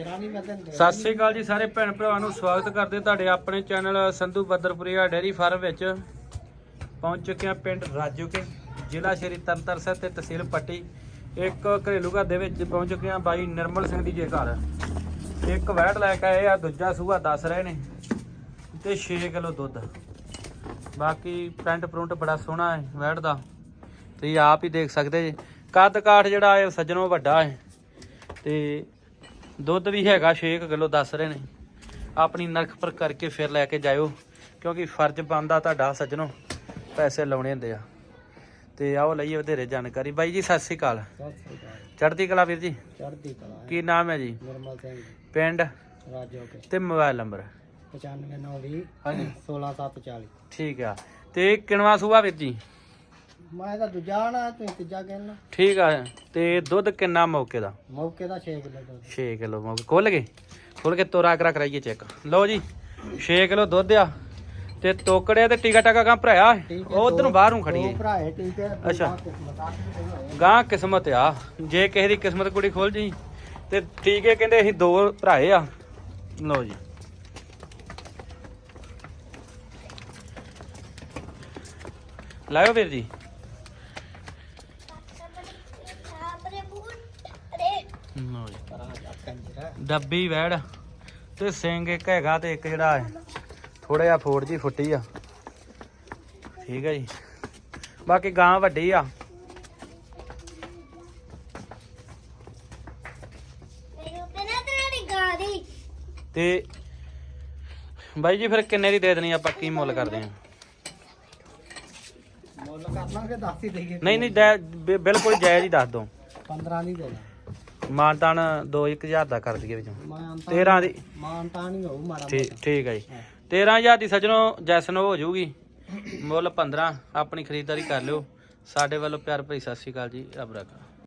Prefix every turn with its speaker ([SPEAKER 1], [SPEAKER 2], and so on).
[SPEAKER 1] ਸਤਿ ਸ੍ਰੀ ਅਕਾਲ ਜੀ ਸਾਰੇ ਭੈਣ ਭਰਾਵਾਂ ਨੂੰ ਸਵਾਗਤ ਕਰਦੇ ਤੁਹਾਡੇ ਆਪਣੇ channel Sandhu Badarpuria dairy farm ਵਿੱਚ। ਪਹੁੰਚ ਚੁੱਕੇ ਹਾਂ ਪਿੰਡ ਰਾਜੋਕੇ ਜ਼ਿਲ੍ਹਾ ਸ਼੍ਰੀ ਤਰਨਤਾਰਨ ਸਾਹਿਬ ਤੇ ਤਹਿਸੀਲ ਪੱਟੀ। ਇੱਕ ਘਰੇਲੂ ਘਰ ਦੇ ਵਿੱਚ ਪਹੁੰਚ ਚੁੱਕੇ ਹਾਂ ਬਾਈ ਨਿਰਮਲ ਸਿੰਘ ਦੀ ਜੇ ਘਰ ਇੱਕ ਵੈਟ ਲੈ ਕੇ ਆਏ ਆ, ਦੂਜਾ ਸੂਹਾ ਦੱਸ ਰਹੇ ਨੇ ਤੇ 6 ਕਿਲੋ ਦੁੱਧ। ਬਾਕੀ ਪ੍ਰਿੰਟ ਪ੍ਰਿੰਟ ਬੜਾ ਸੋਹਣਾ ਹੈ ਵੈਟ ਦਾ। ਤੁਸੀਂ ਆਪ ਹੀ ਦੇਖ ਸਕਦੇ ਜੀ। ਕੱਦ ਕਾਠ ਜਿਹੜਾ ਹੈ ਸੱਜਣੋਂ ਵੱਡਾ ਹੈ। ਤੇ ਦੁੱਧ ਵੀ ਹੈਗਾ 6 ਕਿਲੋ ਦੱਸ ਰਹੇ ਨੇ। ਆਪਣੀ ਨਰਖ ਪਰ ਕਰਕੇ ਫਿਰ ਲੈ ਕੇ ਜਾਇਓ ਕਿਉਂਕਿ ਫਰਜ਼ ਬਣਦਾ ਤੁਹਾਡਾ ਸੱਜਣੋ ਪੈਸੇ ਲਾਉਣੇ ਹੁੰਦੇ ਆ। ਤੇ ਆਓ ਲਈਏ ਵਧੇਰੇ ਜਾਣਕਾਰੀ। ਬਾਈ ਜੀ ਸਤਿ ਸ੍ਰੀ ਅਕਾਲ।
[SPEAKER 2] ਸਤਿ ਸ੍ਰੀ ਅਕਾਲ।
[SPEAKER 1] ਚੜ੍ਹਦੀ ਕਲਾ ਵੀਰ ਜੀ?
[SPEAKER 2] ਚੜ੍ਹਦੀ ਕਲਾ।
[SPEAKER 1] ਕੀ ਨਾਮ ਹੈ ਜੀ?
[SPEAKER 2] ਨਿਰਮਲ ਸਿੰਘ
[SPEAKER 1] ਪਿੰਡ?
[SPEAKER 2] ਰਾਜੋ ਕੇ
[SPEAKER 1] ਤੇ ਮੋਬਾਈਲ ਨੰਬਰ?
[SPEAKER 2] 9520
[SPEAKER 1] ਹਾਂਜੀ।
[SPEAKER 2] 16740
[SPEAKER 1] ਠੀਕ ਆ। ਤੇ ਕਿਣਵਾ ਸੂਆ ਵੀਰ ਜੀ?
[SPEAKER 2] ਮੈਂ ਤਾਂ ਦੂਜਾ ਨਾ ਤੇ ਤੀਜਾ ਕਹਿਣਾ।
[SPEAKER 1] ਠੀਕ ਆ ਤੇ ਦੁੱਧ ਕਿੰਨਾ ਮੌਕੇ ਦਾ?
[SPEAKER 2] ਮੌਕੇ ਦਾ 6 ਕਿਲੋ ਦੁੱਧ।
[SPEAKER 1] 6 ਕਿਲੋ ਮੌਕੇ ਖੋਲ ਗਏ? ਖੋਲ ਕੇ ਤੋਰਾ ਕਰਾ ਕਰਾਈਏ ਚੈੱਕ। ਲਓ ਜੀ 6 ਕਿਲੋ ਦੁੱਧ ਆ ਤੇ ਤੋਕੜਿਆ ਤੇ ਟੀਕਾ ਟਾਕਾ ਕਾਂ ਭਰਾਇਆ? ਉਹ ਉਧਰ ਨੂੰ ਬਾਹਰ ਖੜੀ
[SPEAKER 2] ਦੋ
[SPEAKER 1] ਹੈ ਅੱਛਾ। ਗਾਂ ਕਿਸਮਤ ਆ ਜੇ ਕਿਸੇ ਦੀ ਕਿਸਮਤ ਕੁੜੀ ਖੋਲ ਜੀ ਤੇ ਠੀਕ ਹੈ ਕਹਿੰਦੇ ਅਸੀਂ ਦੋ ਭਰਾਏ ਆ। ਲਓ ਜੀ। ਲਾਇਓ ਵੀਰ ਜੀ। ਲਓ ਜੀ।
[SPEAKER 2] ਕੰਜਰਾ
[SPEAKER 1] ਡੱਬੀ ਵੈੜ ਤੇ ਸਿੰਘ ਇੱਕ ਹੈਗਾ ਤੇ ਇੱਕ ਜਿਹੜਾ ਹੈ ਥੋੜਾ ਜਿਹਾ ਫੋੜ ਜੀ ਫੁੱਟੀ ਆ। ਠੀਕ ਹੈ ਜੀ। ਬਾਕੀ ਗਾਂ ਵੱਡੀ ਆ। ਤੇ ਬਾਈ ਜੀ ਫਿਰ ਕਿੰਨੇ ਦੀ ਦੇ ਦੇਣੀ ਆਪਾਂ ਕੀ ਮੁੱਲ ਕਰਦੇ ਆ?
[SPEAKER 2] ਮੁੱਲ ਕਰ ਲਾਂਗੇ 10 ਹੀ ਦੇਈਏ।
[SPEAKER 1] ਨਹੀਂ ਨਹੀਂ ਬਿਲਕੁਲ ਜਾਇਜ਼ ਹੀ ਦੱਸ ਦੋ।
[SPEAKER 2] 15 ਨਹੀਂ ਦੇਣਾ
[SPEAKER 1] ਮਾਨਤਾਨ 2-1000 ਦਾ ਕਰ ਦਈਏ ਵਿੱਚੋਂ।
[SPEAKER 2] ਮੈਂ ਅੰਤਾ
[SPEAKER 1] 13 ਦੀ
[SPEAKER 2] ਮਾਨਤਾ ਨਹੀਂ ਹੋਊ ਮਾਰਾ
[SPEAKER 1] ਠੀਕ ਠੀਕ ਹੈ ਜੀ।
[SPEAKER 2] ਹਾਂ।
[SPEAKER 1] 13000 ਦੀ ਸੱਜਣੋ ਜੈਸਨ ਹੋ ਜਾਊਗੀ। ਮੁੱਲ 15 ਆਪਣੀ ਖਰੀਦਦਾਰੀ ਕਰ ਲਿਓ। ਸਾਡੇ ਵੱਲੋਂ ਪਿਆਰ ਭਰੀ ਸਤਿ ਸ਼੍ਰੀ ਅਕਾਲ ਜੀ ਰੱਬ ਰੱਖਾ